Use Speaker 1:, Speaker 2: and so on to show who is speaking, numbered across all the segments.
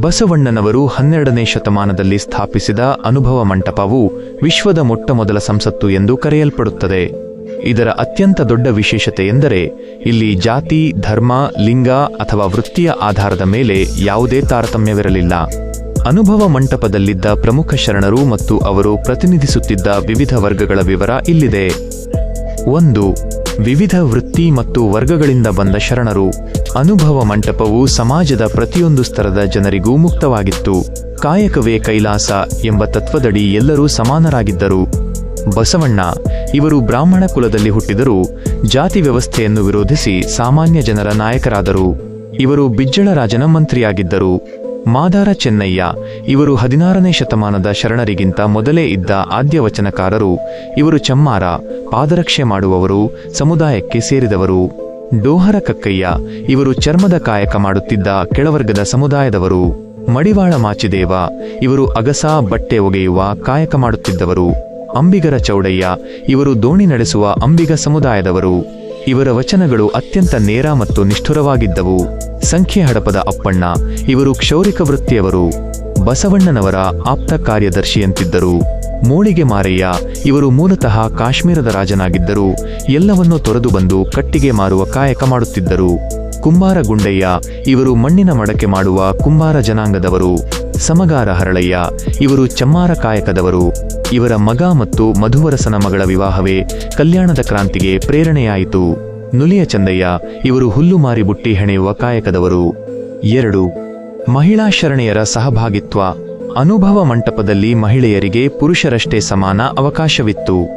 Speaker 1: ಬಸವಣ್ಣನವರು ಹನ್ನೆರಡನೇ ಶತಮಾನದಲ್ಲಿ ಸ್ಥಾಪಿಸಿದ ಅನುಭವ ಮಂಟಪವು ವಿಶ್ವದ ಮೊಟ್ಟಮೊದಲ ಸಂಸತ್ತು ಎಂದು ಕರೆಯಲ್ಪಡುತ್ತದೆ. ಇದರ ಅತ್ಯಂತ ದೊಡ್ಡ ವಿಶೇಷತೆ ಎಂದರೆ ಇಲ್ಲಿ ಜಾತಿ, ಧರ್ಮ, ಲಿಂಗ ಅಥವಾ ವೃತ್ತಿಯ ಆಧಾರದ ಮೇಲೆ ಯಾವುದೇ ತಾರತಮ್ಯವಿರಲಿಲ್ಲ. ಅನುಭವ ಮಂಟಪದಲ್ಲಿದ್ದ ಪ್ರಮುಖ ಶರಣರು ಮತ್ತು ಅವರು ಪ್ರತಿನಿಧಿಸುತ್ತಿದ್ದ ವಿವಿಧ ವರ್ಗಗಳ ವಿವರ ಇಲ್ಲಿದೆ. ಒಂದು ವಿವಿಧ ವೃತ್ತಿ ಮತ್ತು ವರ್ಗಗಳಿಂದ ಬಂದ ಶರಣರು, ಅನುಭವ ಮಂಟಪವು ಸಮಾಜದ ಪ್ರತಿಯೊಂದು ಸ್ತರದ ಜನರಿಗೂ ಮುಕ್ತವಾಗಿತ್ತು. ಕಾಯಕವೇ ಕೈಲಾಸ ಎಂಬ ತತ್ವದಡಿ ಎಲ್ಲರೂ ಸಮಾನರಾಗಿದ್ದರು. ಬಸವಣ್ಣ ಇವರು ಬ್ರಾಹ್ಮಣ ಕುಲದಲ್ಲಿ ಹುಟ್ಟಿದರೂ ಜಾತಿ ವ್ಯವಸ್ಥೆಯನ್ನು ವಿರೋಧಿಸಿ ಸಾಮಾನ್ಯ ಜನರ ನಾಯಕರಾದರು. ಇವರು ಬಿಜ್ಜಳರಾಜನ ಮಂತ್ರಿಯಾಗಿದ್ದರು. ಮಾದಾರ ಚೆನ್ನಯ್ಯ ಇವರು ಹದಿನಾರನೇ ಶತಮಾನದ ಶರಣರಿಗಿಂತ ಮೊದಲೇ ಇದ್ದ ಆದ್ಯ ವಚನಕಾರರು ಇವರು ಚಮ್ಮಾರ ಪಾದರಕ್ಷೆ ಮಾಡುವವರು ಸಮುದಾಯಕ್ಕೆ ಸೇರಿದವರು. ಡೋಹರ ಕಕ್ಕಯ್ಯ ಇವರು ಚರ್ಮದ ಕಾಯಕ ಮಾಡುತ್ತಿದ್ದ ಕೆಳವರ್ಗದ ಸಮುದಾಯದವರು. ಮಡಿವಾಳ ಮಾಚಿದೇವ ಇವರು ಅಗಸಾ ಬಟ್ಟೆ ಒಗೆಯುವ ಕಾಯಕ ಮಾಡುತ್ತಿದ್ದವರು. ಅಂಬಿಗರ ಚೌಡಯ್ಯ ಇವರು ದೋಣಿ ನಡೆಸುವ ಅಂಬಿಗ ಸಮುದಾಯದವರು. ಇವರ ವಚನಗಳು ಅತ್ಯಂತ ನೇರ ಮತ್ತು ನಿಷ್ಠುರವಾಗಿದ್ದವು. ಸಂಖ್ಯೆ ಹಡಪದ ಅಪ್ಪಣ್ಣ ಇವರು ಕ್ಷೌರಿಕ ವೃತ್ತಿಯವರು. ಬಸವಣ್ಣನವರ ಆಪ್ತ ಕಾರ್ಯದರ್ಶಿಯಂತಿದ್ದರು. ಮೋಳಿಗೆ ಮಾರಯ್ಯ ಇವರು ಮೂಲತಃ ಕಾಶ್ಮೀರದ ರಾಜನಾಗಿದ್ದರು. ಎಲ್ಲವನ್ನೂ ತೊರೆದು ಬಂದು ಕಟ್ಟಿಗೆ ಮಾರುವ ಕಾಯಕ ಮಾಡುತ್ತಿದ್ದರು. ಕುಂಬಾರ ಗುಂಡಯ್ಯ ಇವರು ಮಣ್ಣಿನ ಮಡಕೆ ಮಾಡುವ ಕುಂಬಾರ ಜನಾಂಗದವರು. ಸಮಗಾರ ಹರಳಯ್ಯ ಇವರು ಚಮ್ಮಾರ ಕಾಯಕದವರು. ಇವರ ಮಗ ಮತ್ತು ಮಧುವರಸನ ಮಗಳ ವಿವಾಹವೇ ಕಲ್ಯಾಣದ ಕ್ರಾಂತಿಗೆ ಪ್ರೇರಣೆಯಾಯಿತು. ನುಲಿಯ ಚಂದಯ್ಯ ಇವರು ಹುಲ್ಲು ಮಾರಿ ಬುಟ್ಟಿ ಹೆಣೆಯುವ ಕಾಯಕದವರು. ಎರಡು. ಮಹಿಳಾ ಶರಣೆಯರ ಸಹಭಾಗಿತ್ವ. ಅನುಭವ ಮಂಟಪದಲ್ಲಿ ಮಹಿಳೆಯರಿಗೆ ಪುರುಷರಷ್ಟೇ ಸಮಾನ ಅವಕಾಶವಿತ್ತು.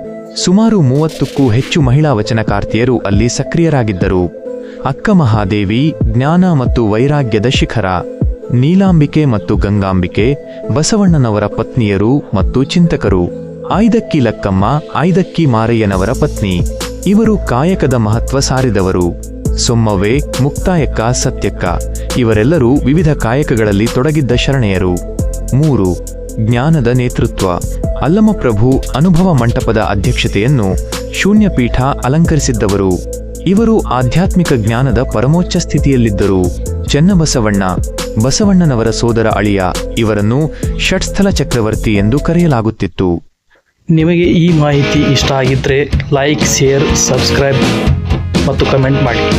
Speaker 1: ಸುಮಾರು ಮೂವತ್ತಕ್ಕೂ ಹೆಚ್ಚು ಮಹಿಳಾ ವಚನಕಾರ್ತಿಯರು ಅಲ್ಲಿ ಸಕ್ರಿಯರಾಗಿದ್ದರು. ಅಕ್ಕ ಮಹಾದೇವಿ, ಜ್ಞಾನ ಮತ್ತು ವೈರಾಗ್ಯದ ಶಿಖರ, ನೀಲಾಂಬಿಕೆ ಮತ್ತು ಗಂಗಾಂಬಿಕೆ, ಬಸವಣ್ಣನವರ ಪತ್ನಿಯರು ಮತ್ತು ಚಿಂತಕರು ಆಯ್ದಕ್ಕಿ ಲಕ್ಕಮ್ಮ ಆಯ್ದಕ್ಕಿ ಮಾರಯ್ಯನವರ ಪತ್ನಿ, ಇವರು ಕಾಯಕದ ಮಹತ್ವ ಸಾರಿದವರು. ಸೊಮ್ಮವೇ ಮುಕ್ತಾಯಕ್ಕ, ಸತ್ಯಕ್ಕ, ಇವರೆಲ್ಲರೂ ವಿವಿಧ ಕಾಯಕಗಳಲ್ಲಿ ತೊಡಗಿದ್ದ ಶರಣೆಯರು. ಮೂರು, ಜ್ಞಾನದ ನೇತೃತ್ವ. ಅಲ್ಲಮಪ್ರಭು ಅನುಭವ ಮಂಟಪದ ಅಧ್ಯಕ್ಷತೆಯನ್ನು ಶೂನ್ಯಪೀಠ ಅಲಂಕರಿಸಿದ್ದವರು. ಇವರು ಆಧ್ಯಾತ್ಮಿಕ ಜ್ಞಾನದ ಪರಮೋಚ್ಚ ಸ್ಥಿತಿಯಲ್ಲಿದ್ದರು. ಚೆನ್ನಬಸವಣ್ಣ, ಬಸವಣ್ಣನವರ ಸೋದರ ಅಳಿಯ, ಇವರನ್ನು ಷಟ್ಸ್ಥಲ ಚಕ್ರವರ್ತಿ ಎಂದು ಕರೆಯಲಾಗುತ್ತಿತ್ತು.
Speaker 2: ನಿಮಗೆ ಈ ಮಾಹಿತಿ ಇಷ್ಟ ಆಗಿದ್ರೆ ಲೈಕ್, ಶೇರ್, ಸಬ್ಸ್ಕ್ರೈಬ್ ಮತ್ತು ಕಮೆಂಟ್ ಮಾಡಿ.